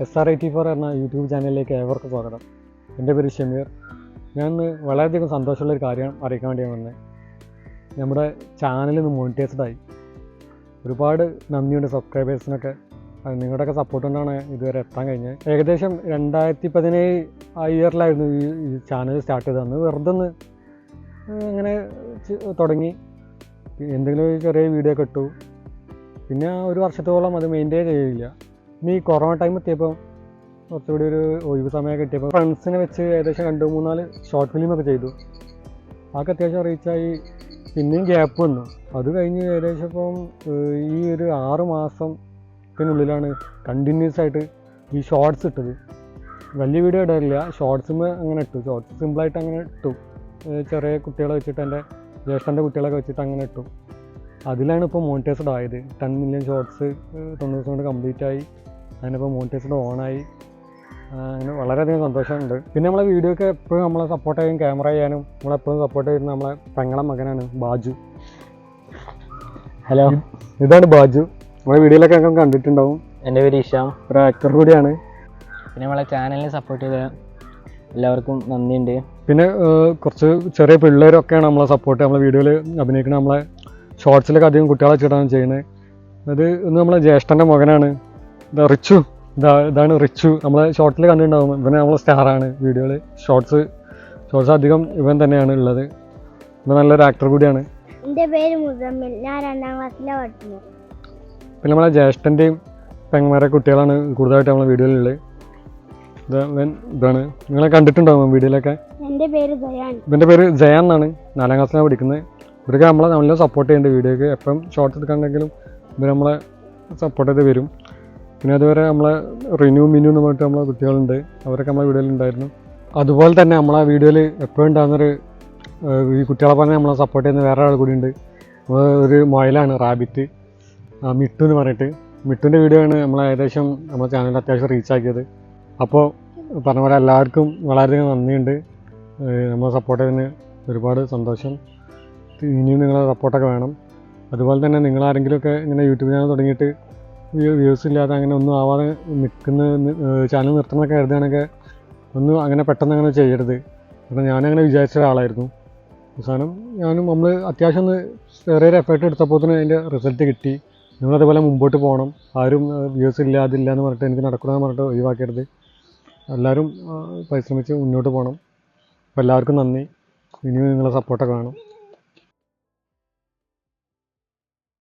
S R I T four എന്ന YouTube ചാനലിലേക്ക് ഏവർക്കും സ്വാഗതം. എന്റെ പേര് ഷമീർ. ഞാൻ ഇന്ന് വളരെയധികം സന്തോഷമുള്ള ഒരു കാര്യം അറിയിക്കാൻ വേണ്ടിയാണ് വന്നത് നമ്മുടെ ചാനൽ ഇന്ന് മോണിറ്റൈസ്ഡ് ആയി. ഒരുപാട് നന്ദിയുണ്ട് സബ്സ്ക്രൈബേഴ്സിനൊക്കെ നിങ്ങളുടെയൊക്കെ സപ്പോർട്ട് കൊണ്ടാണ് ഇതുവരെ എത്താൻ കഴിഞ്ഞത്. ഏകദേശം രണ്ടായിരത്തി പതിനേഴ് ആ ഇയറിലായിരുന്നു ഈ ചാനൽ സ്റ്റാർട്ട് ചെയ്തത്. അന്ന് വെറുതെ ഒന്ന് അങ്ങനെ തുടങ്ങി. എന്തെങ്കിലും ചെറിയ വീഡിയോ ഒക്കെ ഇട്ടു. പിന്നെ ഒരു വർഷത്തോളം അത് മെയിന്റെയിൻ ചെയ്യില്ല ഈ കൊറോണ ടൈം എത്തിയപ്പോൾ കുറച്ചുകൂടി ഒരു ഒഴിവ് സമയം കിട്ടിയപ്പോൾ ഫ്രണ്ട്സിനെ വെച്ച് ഏകദേശം രണ്ട് മൂന്നാൽ ഷോർട്ട് ഫിലിമൊക്കെ ചെയ്തു. ആ അത്യാവശ്യം റീച്ചായി പിന്നെയും ഗ്യാപ്പ് വന്നു. അത് കഴിഞ്ഞ് ഏകദേശം ഇപ്പം ഈ ഒരു ആറ് മാസത്തിനുള്ളിലാണ് കണ്ടിന്യൂസ് ആയിട്ട് ഈ ഷോർട്സ് ഇട്ടത്. വലിയ വീഡിയോ ഇടാറില്ല. ഷോർട്സും അങ്ങനെ ഇട്ടു. ഷോർട്സ് സിമ്പിളായിട്ട് അങ്ങനെ ഇട്ടു. ചെറിയ കുട്ടികളെ വെച്ചിട്ട് എന്റെ ജ്യേഷ്ഠന്റെ കുട്ടികളൊക്കെ വെച്ചിട്ട് അങ്ങനെ ഇട്ടു. അതിലാണ് ഇപ്പോൾ മോണിറ്റൈസ്ഡ് ആയത്. ടെൻ മില്യൺ ഷോർട്സ് തൊണ്ണൂറ് ദിവസം കൊണ്ട് കംപ്ലീറ്റ് ആയി. അങ്ങനെ ഇപ്പോൾ മോണിറ്റൈസ്ഡ് ഓണായി. അങ്ങനെ വളരെയധികം സന്തോഷമുണ്ട്. പിന്നെ നമ്മളെ വീഡിയോ ഒക്കെ എപ്പോഴും നമ്മളെ സപ്പോർട്ട് ചെയ്യും ക്യാമറ ചെയ്യാനും. നമ്മളെപ്പോഴും സപ്പോർട്ട് ചെയ്യുന്ന നമ്മളെ പെങ്ങളെ മകനാണ് ബാജു. ഹലോ ഇതാണ് ബാജു. നമ്മളെ വീഡിയോയിലൊക്കെ ഞങ്ങൾ കണ്ടിട്ടുണ്ടാവും. എന്റെ പേര് ഇഷാം. ഒരു ആക്ടർ കൂടിയാണ്. പിന്നെ നമ്മളെ ചാനലിനെ സപ്പോർട്ട് ചെയ്ത എല്ലാവർക്കും നന്ദിയുണ്ട്. പിന്നെ കുറച്ച് ചെറിയ പിള്ളേരൊക്കെയാണ് നമ്മളെ സപ്പോർട്ട് നമ്മളെ വീഡിയോയിൽ അഭിനയിക്കുന്ന നമ്മളെ ഷോർട്സിലൊക്കെ അധികം കുട്ടികളെ വെച്ചിട്ടാണ് ചെയ്യുന്നത്. അത് ഇന്ന് നമ്മളെ ജ്യേഷ്ഠന്റെ മകനാണ്. റിച്ചു. ഇതാ ഇതാണ് റിച്ചു. നമ്മളെ ഷോർട്ടിൽ കണ്ടിട്ടുണ്ടാവും. ഇവനെ നമ്മളെ സ്റ്റാറാണ് വീഡിയോയിൽ ഷോർട്സ് ഷോർട്സ് അധികം ഇവൻ തന്നെയാണ് ഉള്ളത്. ഇവൻ നല്ലൊരു ആക്ടർ കൂടിയാണ്. എന്റെ പേര് മുസമ്മിൽ. ഞാൻ രണ്ടാം ക്ലാസ്സിലാണ് പഠിക്കുന്നത്. പിന്നെ നമ്മളെ ജ്യേഷ്ഠന്റെയും പെങ്ങന്മാരെ കുട്ടികളാണ് കൂടുതലായിട്ട് നമ്മളെ വീഡിയോയിലുള്ളത് ഇതാണ്. നിങ്ങളെ കണ്ടിട്ടുണ്ടാവും വീഡിയോയിലൊക്കെ? എന്റെ പേര് ജയാൻ. ഇവന്റെ പേര് ജയാൻ എന്നാണ്. നാലാം ക്ലാസ്സിലാണ് പഠിക്കുന്നത്. ഇവരൊക്കെ നമ്മളെ നല്ല സപ്പോർട്ട് ചെയ്യുന്നുണ്ട് വീഡിയോക്ക്. എപ്പം ഷോർട്സ് എടുക്കാണ്ടെങ്കിലും ഇവർ നമ്മളെ സപ്പോർട്ട് ചെയ്ത് വരും. പിന്നെ അതുവരെ നമ്മളെ റിന്യൂ മിനു എന്ന് പറഞ്ഞിട്ട് നമ്മളെ കുട്ടികളുണ്ട്. അവരൊക്കെ നമ്മളെ വീഡിയോയിൽ ഉണ്ടായിരുന്നു. അതുപോലെ തന്നെ നമ്മളെ വീഡിയോയിൽ എപ്പോഴും ഉണ്ടാകുന്നൊരു ഈ കുട്ടികളെ പറഞ്ഞ് നമ്മളെ സപ്പോർട്ട് ചെയ്യുന്ന വേറെ ആൾ കൂടി ഉണ്ട് ഒരു മൊയലാണ് റാബിറ്റ്. മിട്ടു എന്ന് പറഞ്ഞിട്ട്. മിട്ടുവിന്റെ വീഡിയോ ആണ് നമ്മൾ ഏകദേശം നമ്മുടെ ചാനലിൽ അത്യാവശ്യം റീച്ച് ആക്കിയത്. അപ്പോൾ പറഞ്ഞ പോലെ എല്ലാവർക്കും വളരെയധികം നന്ദിയുണ്ട്. നമ്മളെ സപ്പോർട്ട് ചെയ്തതിന് ഒരുപാട് സന്തോഷം. ഇനിയും നിങ്ങളെ സപ്പോർട്ടൊക്കെ വേണം. അതുപോലെ തന്നെ നിങ്ങളാരെങ്കിലുമൊക്കെ ഇങ്ങനെ യൂട്യൂബ് ചാനൽ തുടങ്ങിയിട്ട് വ്യൂസ് ഇല്ലാതെ അങ്ങനെ ഒന്നും ആവാതെ നിൽക്കുന്ന ചാനൽ നിർത്തണമൊക്കെ കരുതുകയാണെങ്കിൽ ഒന്നും അങ്ങനെ പെട്ടെന്ന് അങ്ങനെ ചെയ്യരുത്. കാരണം ഞാനങ്ങനെ വിചാരിച്ച ഒരാളായിരുന്നു. അവസാനം ഞാനും നമ്മൾ അത്യാവശ്യം ഒന്ന് ചെറിയൊരു എഫേർട്ട് എടുത്തപ്പോൾ തന്നെ അതിന്റെ റിസൾട്ട് കിട്ടി. നിങ്ങളതുപോലെ മുമ്പോട്ട് പോകണം. ആരും വ്യൂസ് ഇല്ലാതില്ല എന്ന് പറഞ്ഞിട്ട് എനിക്ക് നടക്കണമെന്ന് പറഞ്ഞിട്ട് ഒഴിവാക്കരുത്. എല്ലാവരും പരിശ്രമിച്ച് മുന്നോട്ട് പോകണം. അപ്പോൾ എല്ലാവർക്കും നന്ദി. ഇനിയും നിങ്ങളെ സപ്പോർട്ടൊക്കെ വേണം.